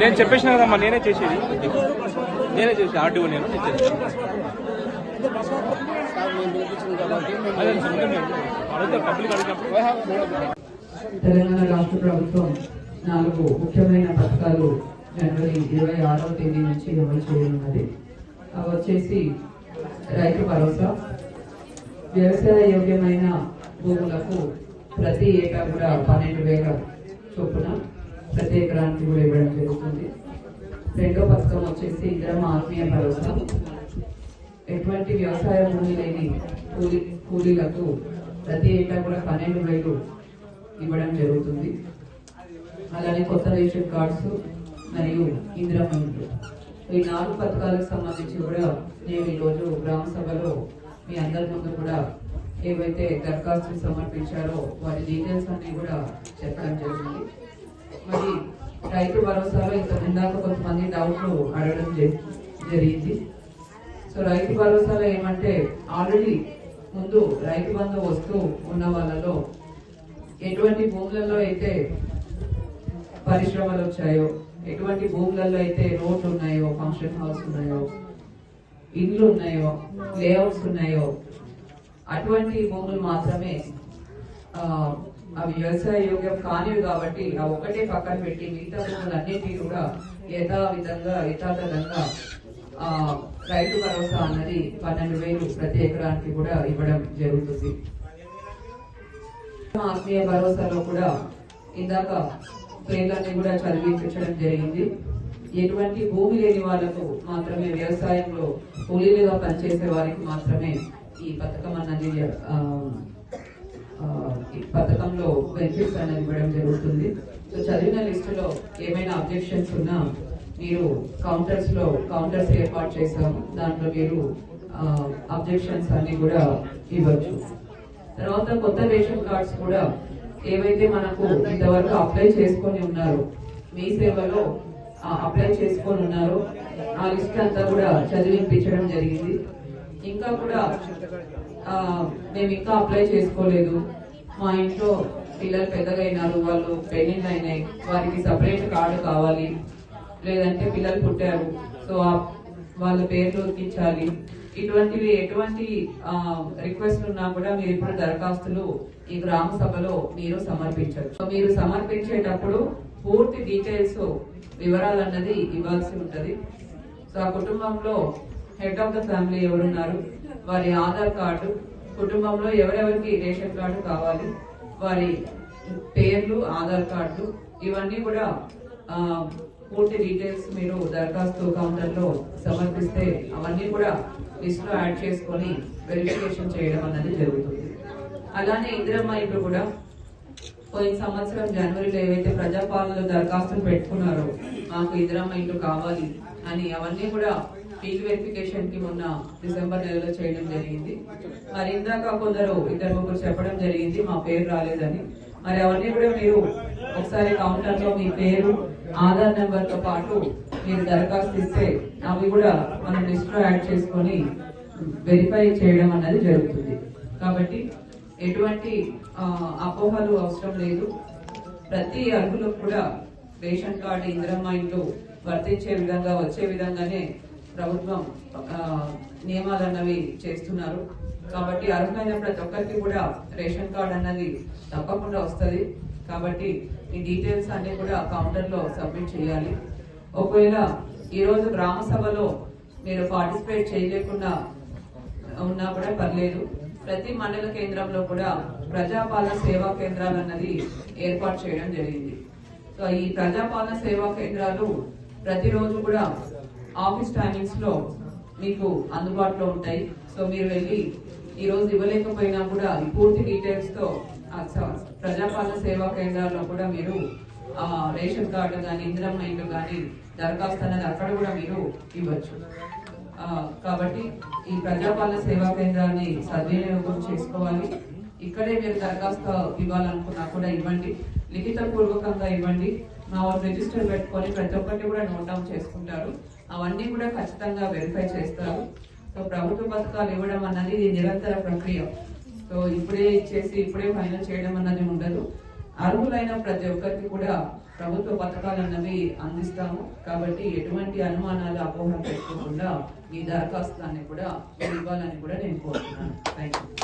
నేను చెప్పేసిన కదమ్మా నేనే చేసేది. నేనే చేసి ఆర్డీఓ నేను తెలంగాణ రాష్ట్ర ప్రభుత్వం నాలుగు ముఖ్యమైన పథకాలు జనవరి ఇరవై ఆరో తేదీ నుంచి అమలు చేయనున్నది. వచ్చేసి రైతు భరోసా. వ్యవసాయ యోగ్యమైన భూములకు ప్రతి ఏటా కూడా పన్నెండు వేల చొప్పున ప్రతి ఎకరానికి కూడా ఇవ్వడం జరుగుతుంది. రెండో పథకం వచ్చేసి ఇంద్రమ ఆత్మీయ భరోసా. ఎటువంటి వ్యవసాయ భూమి లేని కూలీ కూలీలకు ప్రతి ఏటా కూడా పన్నెండు వేలు ఇవ్వడం జరుగుతుంది. అలానే కొత్త రేషన్ కార్డ్స్ మరియు ఇందిరమ్మ ఇండ్లు ఈ నాలుగు పథకాలకు సంబంధించి కూడా నేను ఈరోజు గ్రామ సభలో మీ అందరి ముందు కూడా ఏవైతే దరఖాస్తులు సమర్పించారో వారి డీటెయిల్స్ అన్ని కూడా చెప్పడం జరిగింది. మరి రైతు భరోసాలో ఇంత ముందాక కొంతమంది డౌట్లు అడగడం జరిగింది. సో రైతు భరోసాలో ఏమంటే ఆల్రెడీ ముందు రైతు బంధు వస్తూ ఉన్న వాళ్ళలో ఎటువంటి భూములలో అయితే పరిశ్రమలు వచ్చాయో ఎటువంటి భూములలో అయితే రోడ్లు ఉన్నాయో ఫంక్షన్ హాల్స్ ఉన్నాయో ఇండ్లు ఉన్నాయో లేఅవుట్స్ ఉన్నాయో అటువంటి భూములు మాత్రమే ఆ, అవి వ్యవసాయ యోగ్యం కానివి కాబట్టి ఆ ఒకటే పక్కన పెట్టి మిగతా భూములన్నిటినీ కూడా యథావిధంగా యథాతథంగా ఆ, రైతు భరోసా అన్నది పన్నెండు వేలు ప్రతి ఎకరానికి కూడా ఇవ్వడం జరుగుతుంది. ఆత్మీయ భరోసాలో కూడా ఇందాక పేర్లన్నీ కూడా చదివించడం జరిగింది. ఎటువంటి భూమి లేని వాళ్ళకు మాత్రమే వ్యవసాయంలో కూలీలుగా పనిచేసే వారికి మాత్రమే ఈ పథకం అన్నది ఈ పథకంలో బెనిఫిట్స్ అనేది ఇవ్వడం జరుగుతుంది. సో చదివిన లిస్టులో ఏమైనా అబ్జెక్షన్స్ ఉన్నా మీరు కౌంటర్స్లో కౌంటర్స్ ఏర్పాటు చేశాము. దాంట్లో మీరు అబ్జెక్షన్స్ అన్ని కూడా ఇవ్వచ్చు. తర్వాత కొత్త రేషన్ కార్డ్స్ కూడా ఏవైతే మనకు ఇంతవరకు అప్లై చేసుకొని ఉన్నారో మీ సేవలో అప్లై చేసుకొని ఉన్నారో ఆ లిస్ట్ అంతా కూడా చదివింపించడం జరిగింది. ఇంకా కూడా మేము ఇంకా అప్లై చేసుకోలేదు. మా ఇంట్లో పిల్లలు పెద్దగా అయినారు వాళ్ళు పెళ్ళిళ్ళు అయినాయి. వారికి సపరేట్ కార్డు కావాలి. లేదంటే పిల్లలు పుట్టారు. సో ఆ- వాళ్ళ పేర్లు ఉతికించాలి ఇటువంటివి ఎటువంటి రిక్వెస్ట్ ఉన్నా కూడా మీరు ఇప్పుడు దరఖాస్తులు ఈ గ్రామ సభలో మీరు సమర్పించవచ్చు సో మీరు సమర్పించేటప్పుడు పూర్తి డీటెయిల్స్ వివరాలు అన్నది ఇవ్వాల్సి ఉంటుంది. సో ఆ కుటుంబంలో హెడ్ ఆఫ్ ద ఫ్యామిలీ ఎవరున్నారు? వారి ఆధార్ కార్డు కుటుంబంలో ఎవరెవరికి రేషన్ కార్డు కావాలి వారి పేర్లు ఆధార్ కార్డు ఇవన్నీ కూడా పూర్తి డీటెయిల్స్ మీరు దరఖాస్తు కౌంటర్లో సమర్పిస్తే అవన్నీ కూడా లిస్ట్లో యాడ్ చేసుకొని వెరిఫికేషన్ చేయడం అన్నది జరుగుతుంది. అలానే ఇందిరమ్మ ఇప్పుడు కూడా పోయిన సంవత్సరం జనవరిలో ఏవైతే ప్రజాపాలనలో దరఖాస్తులు పెట్టుకున్నారో మాకు ఇందిరమ్మ ఇంట్లో కావాలి అని అవన్నీ కూడా ఫీల్డ్ వెరిఫికేషన్కి మొన్న డిసెంబర్ నెలలో చేయడం జరిగింది. మరి ఇందాక కొందరు ఇద్దరు ముగ్గురు చెప్పడం జరిగింది మా పేరు రాలేదని. మరి అవన్నీ కూడా మీరు ఒకసారి కౌంటర్లో మీ పేరు ఆధార్ నెంబర్తో పాటు మీరు దరఖాస్తు ఇస్తే అవి కూడా మనం లిస్ట్లో యాడ్ చేసుకొని వెరిఫై చేయడం అనేది జరుగుతుంది. కాబట్టి ఎటువంటి అపోహలు అవసరం లేదు. ప్రతి అర్హులకు కూడా రేషన్ కార్డు ఇందిరమ్మ ఇంట్లో వర్తించే విధంగా వచ్చే విధంగానే ప్రభుత్వం నియమాలు అన్నవి చేస్తున్నారు. కాబట్టి అర్హులైన ప్రతి ఒక్కరికి కూడా రేషన్ కార్డు అన్నది తప్పకుండా వస్తుంది. కాబట్టి ఈ డీటెయిల్స్ అన్ని కూడా కౌంటర్లో సబ్మిట్ చేయాలి. ఒకవేళ ఈరోజు గ్రామ సభలో మీరు పార్టిసిపేట్ చేయలేకుండా ఉన్నా కూడా పర్లేదు. ప్రతి మండల కేంద్రంలో కూడా ప్రజాపాలన సేవా కేంద్రాలు అన్నది ఏర్పాటు చేయడం జరిగింది. సో ఈ ప్రజాపాలన సేవా కేంద్రాలు ప్రతిరోజు కూడా ఆఫీస్ టైమింగ్స్లో మీకు అందుబాటులో ఉంటాయి. సో మీరు వెళ్ళి ఈ రోజు ఇవ్వలేకపోయినా కూడా ఈ పూర్తి డీటెయిల్స్తో ప్రజాపాలన సేవా కేంద్రాల్లో కూడా మీరు రేషన్ కార్డు కానీ ఇందిరమ్మ ఇల్లు కానీ దరఖాస్తు అనేది అక్కడ కూడా మీరు ఇవ్వచ్చు. కాబట్టి ఈ ప్రజాపాలన సేవా కేంద్రాన్ని సద్వినియోగం చేసుకోవాలి. ఇక్కడే మీరు దరఖాస్తు ఇవ్వాలనుకున్నా కూడా ఇవ్వండి. లిఖిత పూర్వకంగా ఇవ్వండి. మా వాళ్ళు రిజిస్టర్ పెట్టుకొని ప్రతి ఒక్కటి కూడా నోట్ డౌన్ చేసుకుంటారు. అవన్నీ కూడా ఖచ్చితంగా వెరిఫై చేస్తారు. సో ప్రభుత్వ పథకాలు ఇవ్వడం అన్నది ఇది నిరంతర ప్రక్రియ. సో ఇప్పుడే ఇచ్చేసి ఇప్పుడే ఫైనల్ చేయడం అన్నది ఉండదు. అర్హులైన ప్రతి ఒక్కరికి కూడా ప్రభుత్వ పథకాలు అన్నవి అందిస్తాము. కాబట్టి ఎటువంటి అనుమానాలు అపోహలు పెట్టుకోకుండా ఈ దరఖాస్తు కూడా ఇవ్వాలని కూడా నేను కోరుతున్నాను. Thank you